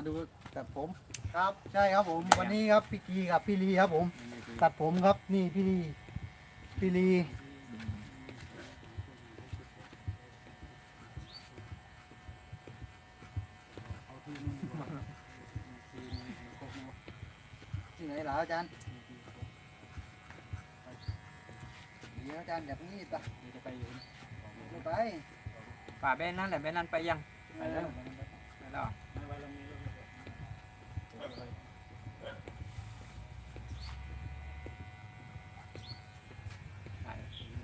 มาดูตัดผมครับใช่ครับผมวันนี้ครับพี่กีกับพี่ลีครับผม ตัดผมครับนี่พี่ลีพี่ลีที่ไหนเหรออาจารย์เดี๋ยวอาจารย์แบบนี้ปะจะไปอยู่ไม่ไปป่าเบนนั่นแหละเบนนั่นไปยังไปแล้วไปแล้ว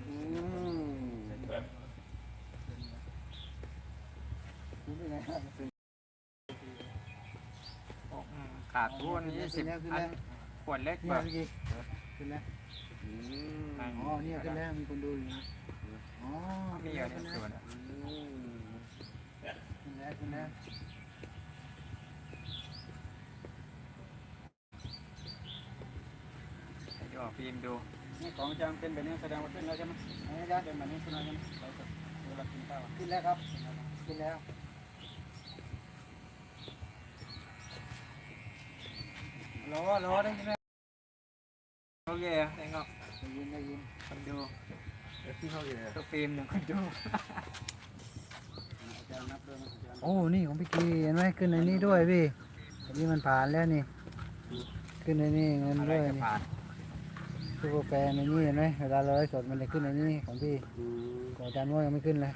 อืม คุณไปไหนครับ อืม ขาดทุนยี่สิบขึ้นอันแล้วขวดเล็กขึ้นแบแล้วบพี่กีขึ้นแล้วอืมอ๋อเนี่ยขึ้นแล้วมีคนดูอยู่อ๋อมีอยู่ในขึ้นสแล้ววนอะขึ้นแล้วขึ้นแล้วให้ดูฟิล์มดูนี่ของอาจารย์เป็นแบบนี้แสดงว่าขึ้นแล้วใช่ไหมไหนอาจารย์เป็นแบบนี้ขึ้นแล้วใช่ไหมเราจะเวลากินข้าวอะขึ้นแล้วครับขึ้นแล้ว รอรอได้ยินไหมโอเคได้ก็ได้ยินได้ยินคนดูที่เขาอยู่เนี่ยตัวฟิล์มหนึ่งคนดูอาจารย์นับด้วยนะอาจารย์โอ้นี่ของพี่กีเห็นไหมขึ้นในนี้ด้วยพี่อันนี้มันผ่านแล้วนี่ ขึ้นในนี้เงินอะไรด้วยจะนี่ผ่านซูเปอร์แฟนในนี้เห็นไหมเวลาเราไลฟ์สดมันจะขึ้นในนี้ของพี่อืมของอาจารย์ว่ายังไม่ขึ้นเลย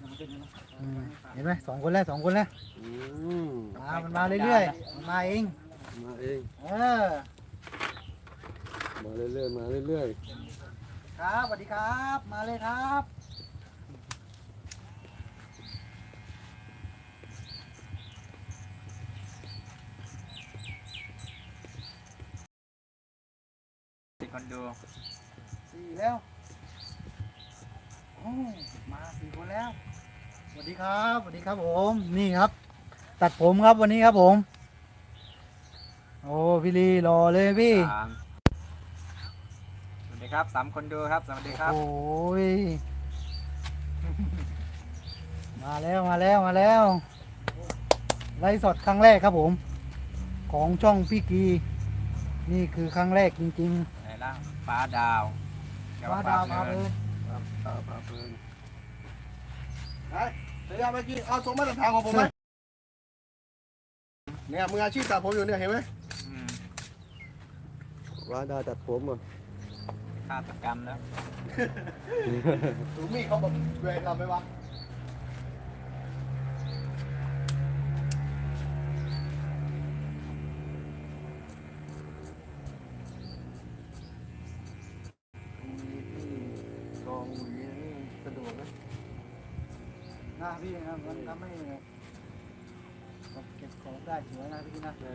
ยังไม่ขึ้นนะอืมเห็นไหมสองคนแล้วสองคนแล้วอืมมามันมาเรื่อยๆมันมาเอง มาเอง เออมาเรื่อยๆ มาเรื่อยครับสวัสดีครับ มาเลยครับสี่คนดูสี่แล้วโอ้มาสี่คนแล้วสวัสดีครับสวัสดีครับผม นี่ครับ ตัดผมครับวันนี้ครับผม โอ้พี่ลีรอเลยพี่ สามสวัสดีครับสามคนดูครับ สวัสดีครับโอ้ย มาแล้วมาแล้วมาแล้วไลฟ์สดครั้งแรกครับผม ของช่องพี่กี นี่คือครั้งแรกจริงไหนล่ะฟ้าดาวๆฟ้าดาวมาเลยๆครับตาปลาเพลินไอ้เดี๋ยวเมื่อกี้เอาส่งมาตรฐานของผมไหมเนี่ยมืออาชีพตัดผมอยู่เนี่ยเห็นไหมอืม ร้านดาตัดผมอะฆาตกรรมแล้วถูมีดเขาบอกเวรทำไหมวะกองหวีนี่สะดวกไหมนะพี่นะมันทำให้เก็บของได้สวยนะพี่นะ ใช่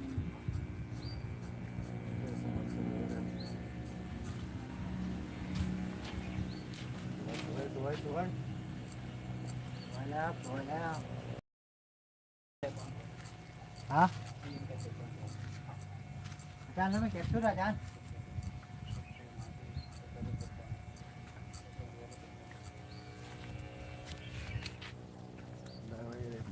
อืม สวยสวยสวย สวยแล้วสวยแล้ว ฮะอาจารย์ทำไมเก็บชุดอะอาจารย์ได้ไว้เลย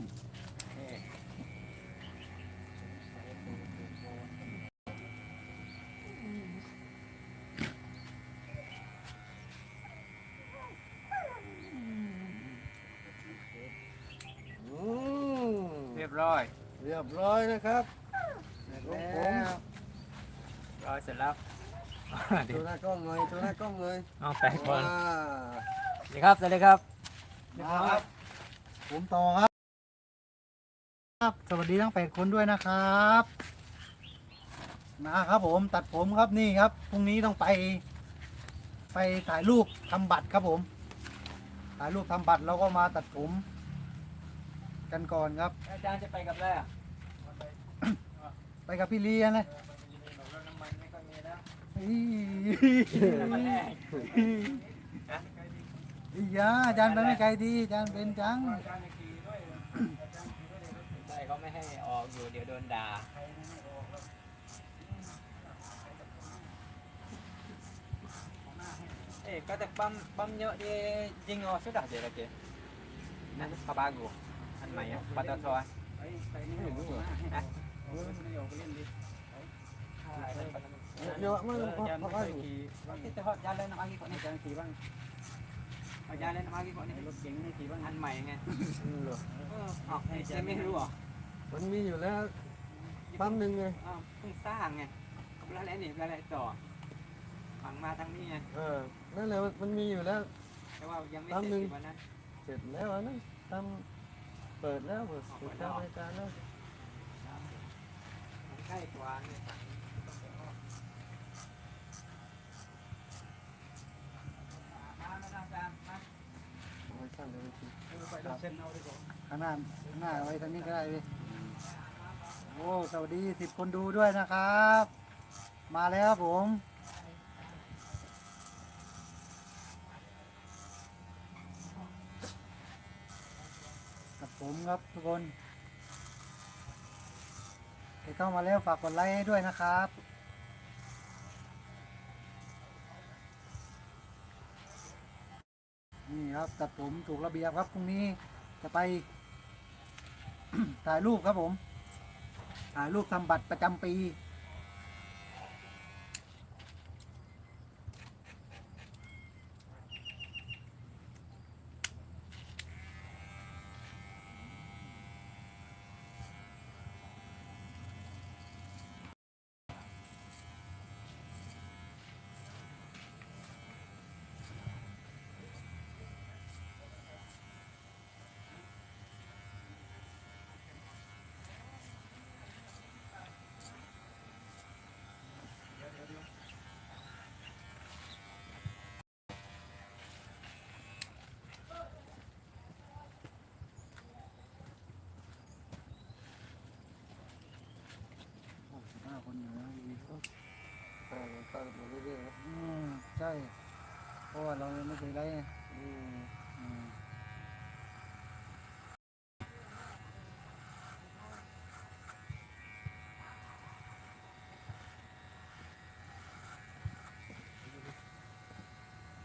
อืมเรียบร้อย เรียบร้อยนะครับเสร็จผมแล้วร้อยเสร็จแล้วโชว์หน้ากล้องเลยโชว์หน้ากล้องเลยเอาแปดคนว้าสวัสดีครับสวัสดีครับมาครับ ผมต่อครับครับ สวัสดีทั้งแปดคนด้วยนะครับมาครับผมตัดผมครับนี่ครับพรุ่งนี้ต้องไป ไปถ่ายรูปทำบัตรครับผม ถ่ายรูปทำบัตรแล้วก็มาตัดผม กันก่อนครับ อาจารย์จะไปกับอะไรอะ ไปกับพี่เลียนะอีอียาอาจารย์ไปไม่ไกลดีอาจารย์เป็นจัง ใช่เขาไม่ให้ออกอยู่เดี๋ยวโดนด่าเอ๊ะก็จะปั๊มปั๊มเยอะดียิงเอาสุดอะเดี๋ยวละเนั่นปะบากูอันใหม่อะปะตะทซ่ ดยาเล่นน้ำมันกี่คนนี่จะขี่บ้างเอายาเล่นมันกี่คนนี่รถเก๋งนี่ขี่บ้างอันใหม่ไงเออออกเจไม่รู้หรอมันมีอยู่แล้วปั๊มหนึ่งไงเพิ่งสร้างไงแล้วอะไรนี่แล้วอะไรต่อฝังมาทางนี้ไงเออนั่นแหละมันมีอยู่แล้ว แต่ว่ายังไม่เสร็จวันนั้นเสร็จแล้วอันนั้นทำเปิดแล้วเปิดเปิดทำรายการแล้ว ใกล้กว่าเนี่ยมามาตามตามมาเอาไว้สั้นเลยทีไปรถเส้นเอาดีกว่าข้างหน้าข้างหน้าไว้ทางนี้ก็ได้พี่โอ้สวัสดีสิบคนดูด้วยนะครับ มาแล้วครับผมกับผมครับทุกคน ที่เข้ามาแล้วฝากกดไลค์ให้ด้วยนะครับ นี่ครับตัดผมถูกระเบียบครับพรุ่งนี้จะไป ถ่ายรูปครับผม ถ่ายรูปทำบัตรประจำปี โอ้สิบห้าคนอยู่นะอีก อ่าตั้งมาเรื่อยๆนะ อืมใช่เพราะว่าเราไม่เคยไล่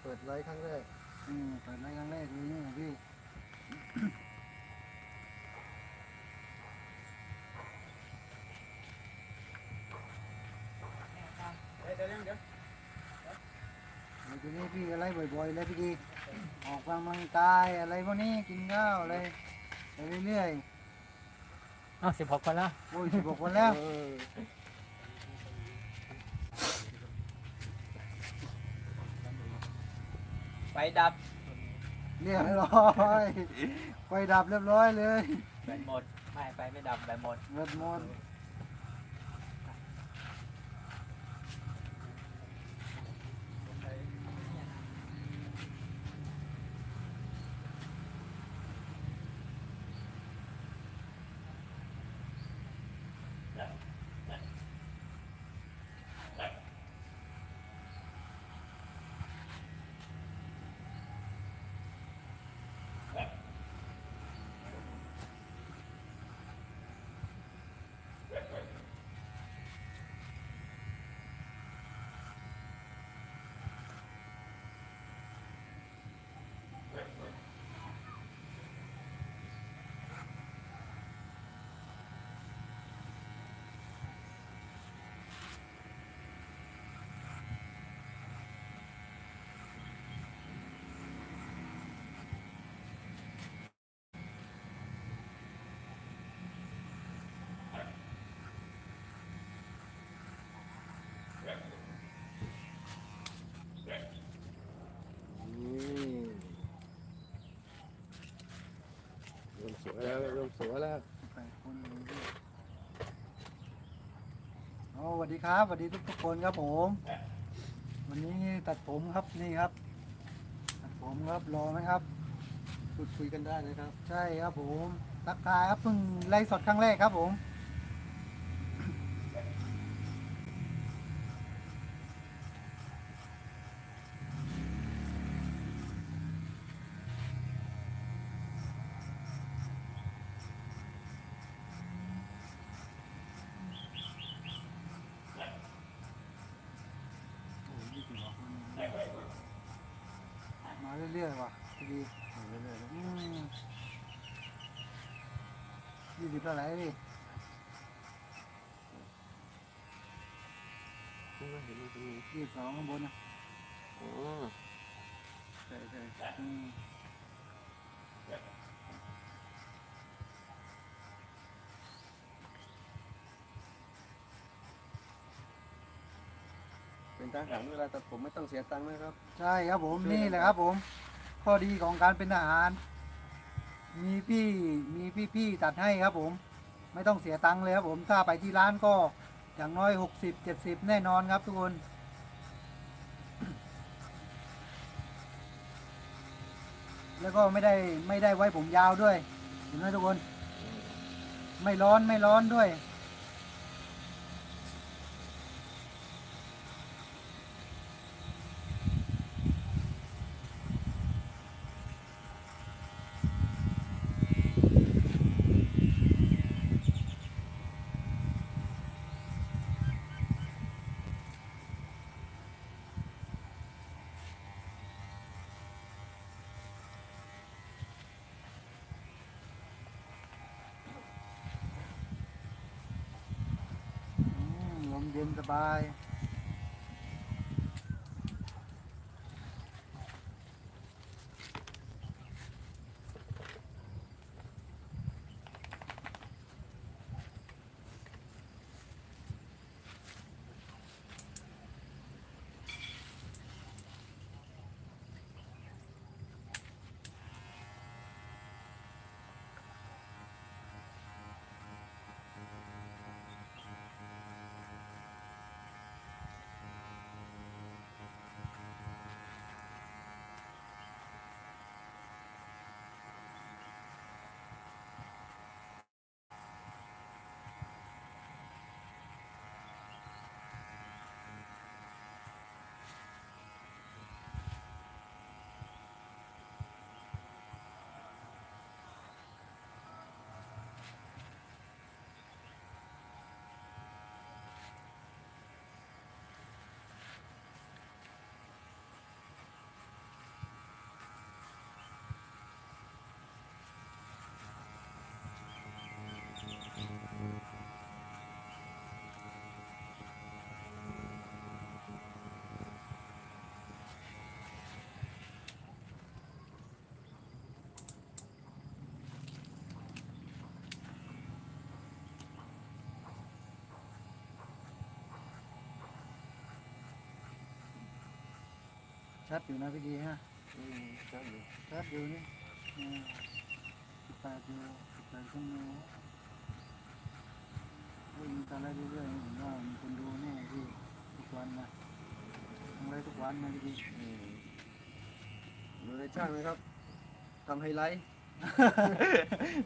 เปิดไลฟ์ครั้งแรกอืมเปิดไล่ครั้งแรกเลยนี่พี่ เดี๋ยวเดี๋ยวเดี๋ยว เดี๋ยวทีนี้ พี่อะไรบ่อยๆเลยพี่กีออกกำลังกายอะไรพวกนี้กินข้าวอะไรไปเรื่อยอ้าวสิบหกคนแล้วๆโอ้ยสิบกคนแล้วเออไฟดับเรียบร้อยไฟดับเรียบร้อยเลยแบตหมด ไม่ไฟไม่ดับแบตหมดเบิดหมด เริ่มสวยแล้วเริ่มสวยแล้วแปดคนเลยพี่โอ้สวัสดีครับสวัสดีทุกๆคนครับผม วันนี้ตัดผมครับนี่ครับ ตัดผมครับรอไหมครับ พูดคุยกันได้นะครับ ใช่ครับผมทักทายครับเพิ่งไล่สดครั้งแรกครับผม รื่อยๆว่ะพี่ดีเรื่อยๆนะอืมยี่สิบบเท่าไหร่พี่เห็นไหมตรงนี้ยี่สิบสองข้างบนนะอ๋อใช่ใช่อืมเป็นทหารเวลาตัดผมไม่ต้องเสียตังค์นะครับ ใช่ครับผมนี่แหละครับผม ข้อดีของการเป็นทหาร มีพี่มีพี่พี่ๆตัดให้ครับผม ไม่ต้องเสียตังค์เลยครับผมถ้าไปที่ร้านก็อย่างน้อยหกสิบเจ็ดสิบแน่นอนครับทุกคนแล้วก็ไม่ได้ไม่ได้ไว้ผมยาวด้วยเห็นไหมทุกคน ไม่ร้อนไม่ร้อนด้วย เย็นสบาย ชัดอยู่นะพี่ดีฮะอืมครับอยู่ชัดอยู่นี่สิบแปดอยู่สิบแปดชั่วโมงวิ่งตอนแรกเรื่อยๆเห็นว่ามีคนดูแน่พี่ทุกวันนะทำอะไรทุกวันนะพี่ดีอืมดูในช่างนะครับทำไฮไลท์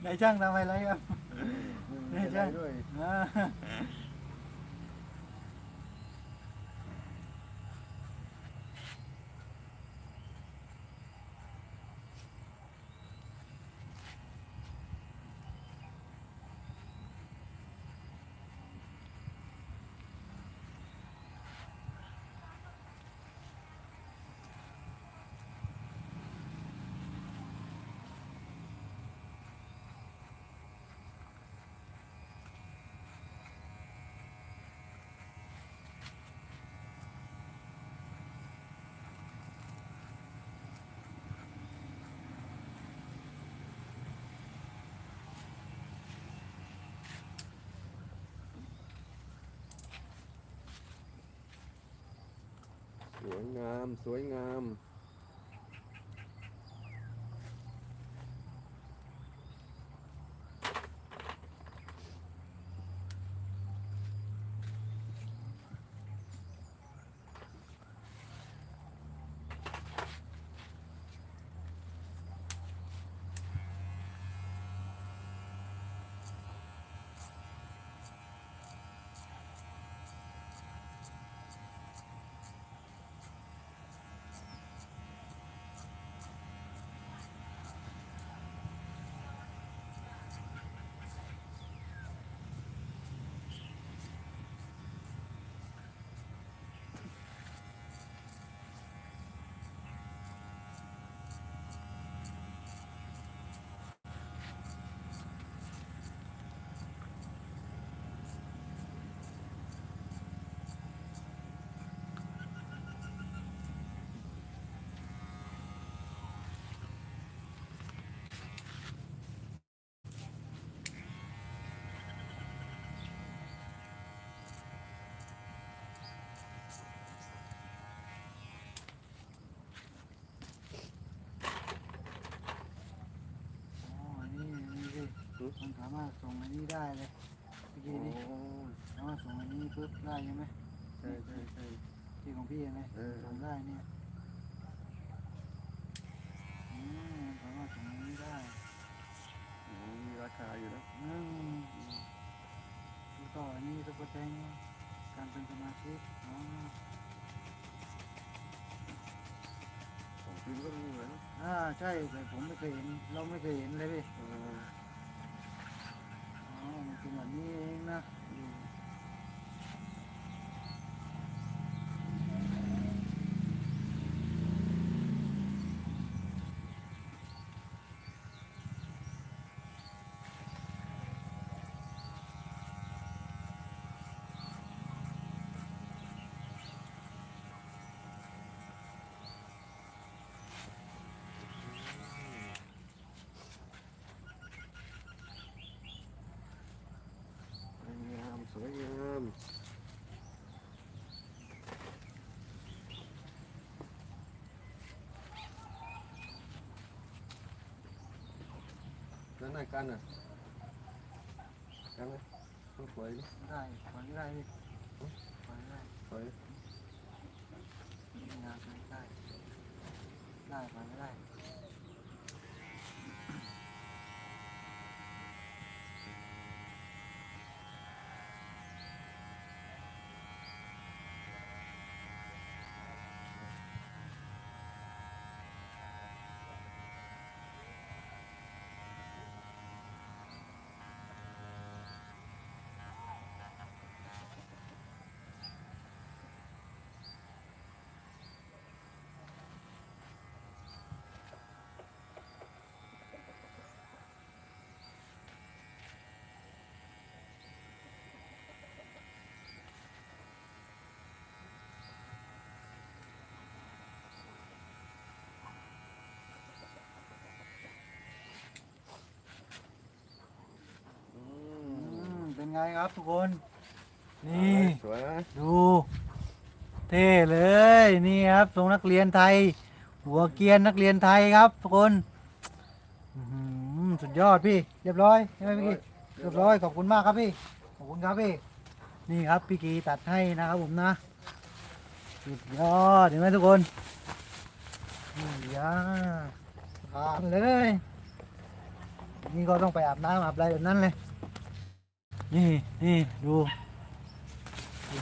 นายช่างทำอะไรครับอืมในไฮไลช่างท์ด้วย วยงาม สวยงามารถส่งอันนี้ได้เลยเมื่อโอ้กี้นี่สามารถส่งอันนี้ปุ๊บได้ใช่ไหมใช่ใช่ใช่ที่ของพี่นะเออส่งได้เนี่ยอืมสามารถส่งอันนี้ได้อืมมีราคาอยู่นะอืมแล้วก็อันนี้ตัวแทงการเป็นสมาชิกอ๋อของจริงก็มีเหมือนอ่าใช่แต่ผมไม่เคยเห็นเราไม่เคยเห็นเลยพี่ เออ อ๋อมันเป็นแบบนี้เองนะ อืม สวยงามสวยงาม แล้วนายกันอะกันไหมต้องสวยดิได้ปล่อยไม่ได้พี่ปล่อยไม่ได้สวยงานได้ได้ปล่อยไม่ได้ เป็นไงครับทุกคน นี่ สวยนะดู เท่เลยนี่ครับทรงนักเรียนไทย หัวเกรียนนักเรียนไทยครับ ทุกคนอื้อหือสุดยอดพี่ เรียบร้อยใช่ไหมพี่กีเรียบร้อยขอบคุณมากครับพี่ขอบคุณครับพี่นี่ครับพี่กีตัดให้นะครับผมนะสุดยอดเห็นไหมทุกคนนี่ยาผ่านเลย นี่ก็ต้องไปอาบน้ำอาบอะไรแบบนั้นเลย นี่นี่ดู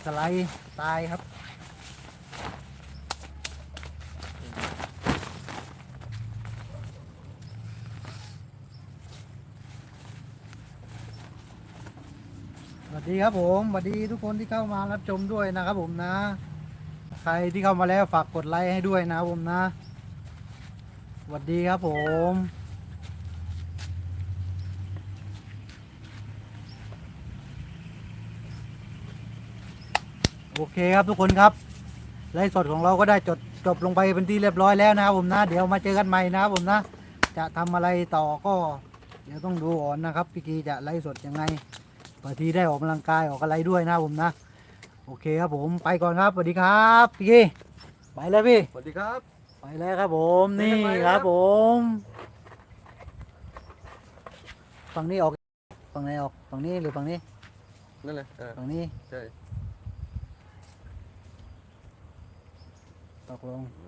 สไลด์ตายครับ สวัสดีครับผมสวัสดีทุกคนที่เข้ามารับชมด้วยนะครับผมนะ ใครที่เข้ามาแล้วฝากกดไลค์ให้ด้วยนะครับผมนะสวัสดีครับผม โอเคครับทุกคนครับไลฟ์สดของเราก็ได้จบจบลงไปเป็นที่เรียบร้อยแล้วนะครับผมนะ เดี๋ยวมาเจอกันใหม่นะครับผมนะ จะทำอะไรต่อก็ เดี๋ยวต้องดูก่อนนะครับพี่กีจะไลฟ์สดยังไงบางทีได้ออกกำลังกายออกอะไรด้วยนะครับผมนะ โอเคครับผมไปก่อนครับสวัสดีครับพี่กีไปเลยพี่สวัสดีครับ ไปแล้วครับผมนี่ไปคครัรับบผมฝั่งนี้ออกฝั่งไหนออกฝั่งนี้หรือฝั่งนี้นั่นแหละเออฝั่งนี้ใช่ ako.